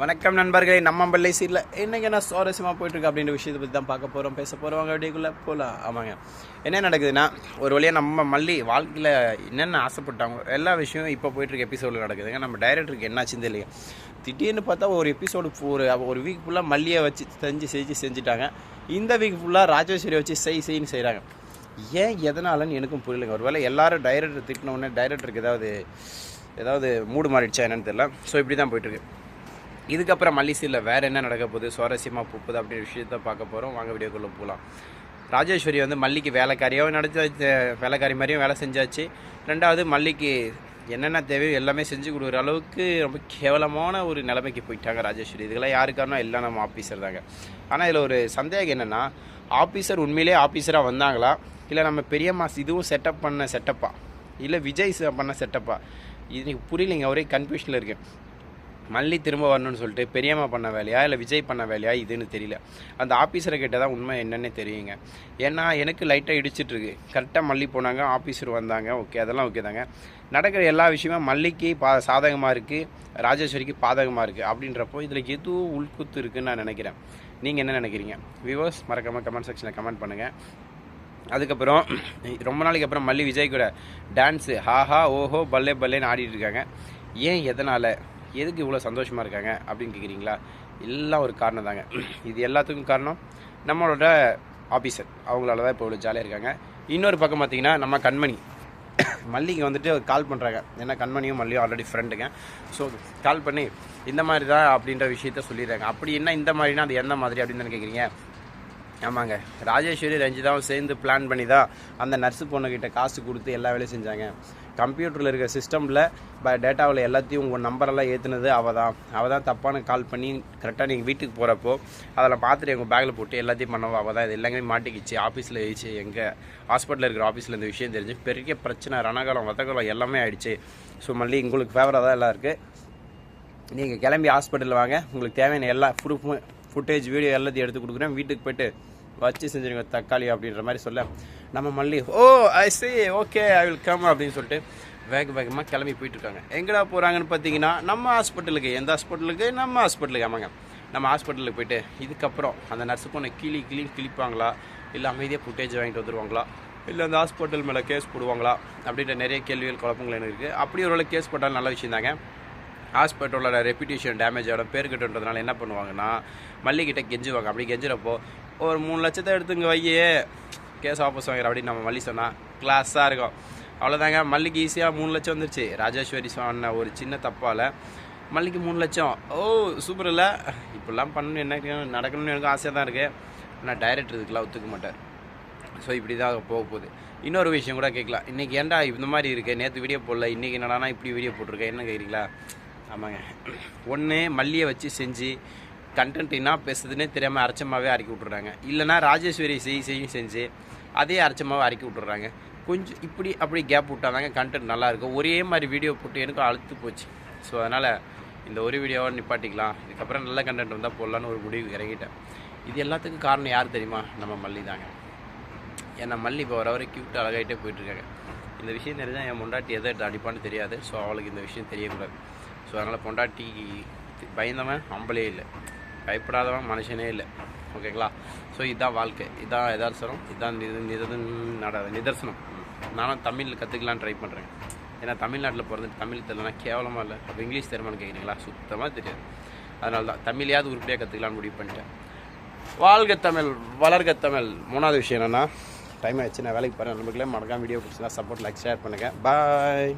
வணக்கம் நண்பர்களே நம்ம பிள்ளை சீரில் இன்றைக்கி என்ன சுவாரஸ்யமாக போயிட்டுருக்கு அப்படின்ற விஷயத்தை பற்றி தான் பார்க்க போகிறோம் பேச போகிறோம் வீடியோக்குள்ளே போகலாம் ஆமாங்க. என்ன நடக்குதுன்னா ஒரு வழியாக நம்ம மல்லி வாழ்க்கையில் என்னென்ன ஆசைப்பட்டாங்க எல்லா விஷயமும் இப்போ போயிட்டுருக்க எபிசோடில் நடக்குதுங்க. நம்ம டைரக்டருக்கு என்னாச்சுன்னு தெரியல திடீர்னு பார்த்தா ஒரு எபிசோடு ஒரு ஒரு வீக் ஃபுல்லாக மல்லியை வச்சு செஞ்சு செஞ்சு செஞ்சுட்டாங்க. இந்த வீக் ஃபுல்லாக ராஜேஸ்வரி வச்சு செய் செய்ன்னு செய்கிறாங்க ஏன் எதனாலன்னு எனக்கும் புரியலைங்க. ஒருவேளை எல்லாரும் டைரக்டர் திட்டினோடனே டைரக்டருக்கு ஏதாவது ஏதாவது மூடு மாறிடுச்சா என்னன்னு தெரியல. ஸோ இப்படி தான் போயிட்டுருக்கு. இதுக்கப்புறம் மல்லிசீரில் வேறு என்ன நடக்க போகுது? சுவாரஸ்யமாக பூப்புது அப்படின்ற விஷயத்த பார்க்க போகிறோம் வாங்க வீடியோக்குள்ளே போகலாம். ராஜேஸ்வரி வந்து மல்லிக்கு வேலைக்காரியாகவும் நடத்தி வேலைக்காரி மாதிரியும் வேலை செஞ்சாச்சு. ரெண்டாவது மல்லிக்கு என்னென்ன தேவையோ எல்லாமே செஞ்சு கொடுக்குற அளவுக்கு ரொம்ப கேவலமான ஒரு நிலைமைக்கு போயிட்டாங்க ராஜேஸ்வரி. இதெல்லாம் யாருக்காரனா எல்லாம் நம்ம ஆஃபீஸர் தாங்க. ஆனால் இதில் ஒரு சந்தேகம் என்னென்னா ஆஃபீஸர் உண்மையிலே ஆஃபீஸராக வந்தாங்களா? இல்லை நம்ம பெரியம்மா இதுவும் செட்டப் பண்ண செட்டப்பா இல்லை விஜய் பண்ண செட்டப்பா இது புரியலைங்க ஒரே கன்ஃபியூஷனில் இருக்கேன். மல்லி திரும்ப வரணும்னு சொல்லிட்டு பெரியம்மா பண்ண வேலையா இல்லை விஜய் பண்ண வேலையா இதுன்னு தெரியல. அந்த ஆஃபீஸரை கேட்டால் தான் உண்மை என்னன்னே தெரியுங்க. ஏன்னா எனக்கு லைட்டாக இடிச்சிட்ருக்கு கரெக்டாக மல்லி போனாங்க ஆஃபீஸர் வந்தாங்க. ஓகே அதெல்லாம் ஓகே தாங்க. நடக்கிற எல்லா விஷயமும் மல்லிக்கு பா சாதகமாக இருக்குது ராஜேஸ்வரிக்கு பாதகமாக இருக்குது அப்படின்றப்போ இதில் எதுவும் உள்குத்து இருக்குன்னு நான் நினைக்கிறேன். நீங்கள் என்ன நினைக்கிறீங்க? வியூவர்ஸ் மறக்காமல் கமெண்ட் செக்ஷனில் கமெண்ட் பண்ணுங்கள் அதுக்கப்புறம் ரொம்ப நாளைக்கு அப்புறம் மல்லி விஜய் கூட டான்ஸு ஹாஹா ஓஹோ பல்லே பல்லேன்னு ஆடிட்டு இருக்காங்க. ஏன் எதனால்? எதுக்கு இவ்வளோ சந்தோஷமாக இருக்காங்க அப்படின்னு கேட்குறீங்களா எல்லாம் ஒரு காரணம் தாங்க. இது எல்லாத்துக்கும் காரணம் நம்மளோட ஆஃபீஸர் அவங்களால தான் இப்போ இவ்வளோ ஜாலியாக இருக்காங்க. இன்னொரு பக்கம் பார்த்தீங்கன்னா நம்ம கண்மணி. மல்லிக்கு வந்துட்டு கால் பண்ணுறாங்க ஏன்னா கண்மணியும் மல்லியும் ஆல்ரெடி ஃப்ரெண்டுங்க ஸோ கால் பண்ணி இந்த மாதிரி தான் அப்படின்ற விஷயத்த சொல்லிடுறாங்க. அப்படி என்ன இந்த மாதிரினா அது எந்த மாதிரி அப்படின்னு தானே கேட்குறீங்க ஆமாங்க. ராஜேஸ்வரி ரஞ்சிதாவும் சேர்ந்து பிளான் பண்ணி தான் அந்த நர்ஸு பொண்ணுக்கிட்ட காசு கொடுத்து எல்லா வேலையும் செஞ்சாங்க. கம்ப்யூட்டரில் இருக்க சிஸ்டமில் ப டேட்டாவில் எல்லாத்தையும் உங்கள் நம்பரெல்லாம் ஏற்றுனது அவள் தான் அவள் தான் தப்பான கால் பண்ணி கரெக்டாக நீங்கள் வீட்டுக்கு போகிறப்போ அதில் பார்த்துட்டு எங்கள் பேக்கில் போட்டு எல்லாத்தையும் பண்ணவோ? அவள் தான் இது எல்லாமே மாட்டிக்கிச்சு. ஆஃபீஸில் எழுதிச்சு எங்கள் ஹாஸ்பிட்டலில் இருக்கிற ஆஃபீஸில் இந்த விஷயம் தெரிஞ்சு பெரிய பிரச்சனை ரணகாலம் வத்தகாலம் எல்லாமே ஆயிடுச்சு. ஸோ மல்லி உங்களுக்கு ஃபேவராக தான் எல்லாம் இருக்குது நீங்கள் கிளம்பி ஹாஸ்பிட்டலில் வாங்க. உங்களுக்கு தேவையான எல்லா ப்ரூஃபும் ஃபுட்டேஜ் வீடியோ எல்லாத்தையும் எடுத்து கொடுக்குறேன். வீட்டுக்கு போய்ட்டு வச்சு செஞ்சுருங்க தக்காளி அப்படின்ற மாதிரி சொல்ல. நம்ம மல்லி ஓ I see okay I will come அப்படின்னு சொல்லிட்டு வேக வேகமாக கிளம்பி போயிட்டுருக்காங்க. எங்கடா போகிறாங்கன்னு பார்த்தீங்கன்னா நம்ம ஹாஸ்பிட்டலுக்கு எந்த ஹாஸ்பிட்டலுக்கு? நம்ம ஹாஸ்பிட்டலுக்கு ஆமாங்க. நம்ம ஹாஸ்பிட்டலுக்கு போயிட்டு இதுக்கப்புறம் அந்த நர்ஸு பொண்ணை கிளி கிளி கிழிப்பாங்களா? இல்லை அமைதியாக ஃபுட்டேஜ் வாங்கிட்டு வந்துருவாங்களா? இல்லை அந்த ஹாஸ்பிட்டல் மேலே கேஸ் போடுவாங்களா? அப்படின்ற நிறைய கேள்விகள் குழப்பங்கள் எனக்கு இருக்குது அப்படி ஒரு கேஸ் போட்டாலும் நல்ல விஷயம் தாங்க ஹாஸ்பிட்டலோட ரெப்புடேஷன் டேமேஜ் ஆகிடும் பேர் கிட்டன்றதுனால என்ன பண்ணுவாங்கன்னா மல்லிகிட்ட கெஞ்சுவாங்க அப்படி கெஞ்சுறப்போ ஒரு மூணு லட்சத்தை எடுத்துங்க வையே. கேஸ் வாபஸ் வாங்குற அப்படின்னு நம்ம மல்லி சொன்னால் கிளாஸாக இருக்கும். அவ்வளோதாங்க மல்லிக்கு ஈஸியாக மூணு லட்சம் வந்துருச்சு. ராஜேஸ்வரி சொன்ன ஒரு சின்ன தப்பால் மல்லிக்கு மூணு லட்சம். ஓ சூப்பர் இல்லை. இப்படிலாம் பண்ணணும் என்ன நடக்கணும்னு எனக்கு ஆசையாக தான் இருக்குது ஆனால் டைரக்டர் இதுக்கெலாம் ஒத்துக்க மாட்டார். ஸோ இப்படி தான் போக போகுது. இன்னொரு விஷயம் கூட கேட்கலாம். இன்றைக்கி ஏன்டா இந்த மாதிரி இருக்குது நேற்று வீடியோ போடல. இன்றைக்கி என்னடானா இப்படி வீடியோ போட்டிருக்கேன் என்ன கேட்குறீங்களா ஆமாங்க. ஒன்று மல்லியை வச்சு செஞ்சு கண்டென்ட் என்ன பேசுதுன்னே தெரியாமல் அரைச்சமாகவே அரைக்கி விட்டுறாங்க. இல்லைனா ராஜேஸ்வரி செய் செய்யும் செஞ்சு அதே அரைச்சமாகவே அரைக்கி விட்டுறாங்க. கொஞ்சம் இப்படி அப்படி கேப் விட்டாதாங்க கண்டென்ட் நல்லாயிருக்கும் ஒரே மாதிரி வீடியோ போட்டு எனக்கும் அழுத்து போச்சு. ஸோ அதனால் இந்த ஒரு வீடியோவை நிப்பாட்டிக்கலாம். இதுக்கப்புறம் நல்ல கண்டென்ட் இருந்தால் போடலான்னு ஒரு முடிவு இறங்கிட்டேன். இது எல்லாத்துக்கும் காரணம் யார் தெரியுமா? நம்ம மல்லி தாங்க. ஏன்னா மல்லி இப்போ வர வர க்யூட் அழகாயிட்டே போயிட்டுருக்காங்க இந்த விஷயம் தெரிஞ்சால் என் முண்டாட்டி எதை எடுத்து அடிப்பான்னு தெரியாது. ஸோ அவளுக்கு இந்த விஷயம் தெரியக்கூடாது. ஸோ அதனால் பொண்டாட்டி பயந்தவன் அம்பளே இல்லை. பயப்படாதவன் மனுஷனே இல்லை. ஓகேங்களா? ஸோ இதுதான் வாழ்க்கை. இதான் எதார்சனம் இதுதான் நித நித நட நிதர்சனம். நானும் தமிழ் கற்றுக்கலான்னு ட்ரை பண்ணுறேன் ஏன்னா தமிழ்நாட்டில் பிறந்துட்டு தமிழ் தெரியலனா கேவலமாக இல்லை. அப்போ இங்கிலீஷ் தெரியுமான்னு கேட்குறீங்களா சுத்தமாக தெரியாது. அதனால தான் தமிழையாவது உருப்படியாக கற்றுக்கலான்னு முடிவு பண்ணிட்டேன். வாழ்க தமிழ் வளர்க தமிழ். மூணாவது விஷயம் என்னென்னா டைம் ஆயிடுச்சு. நான் வேலைக்கு போகிறேன் நம்மளுக்குள்ளே மறக்காம வீடியோ பிடிச்சா சப்போர்ட் லைக் ஷேர் பண்ணுங்கள் பாய்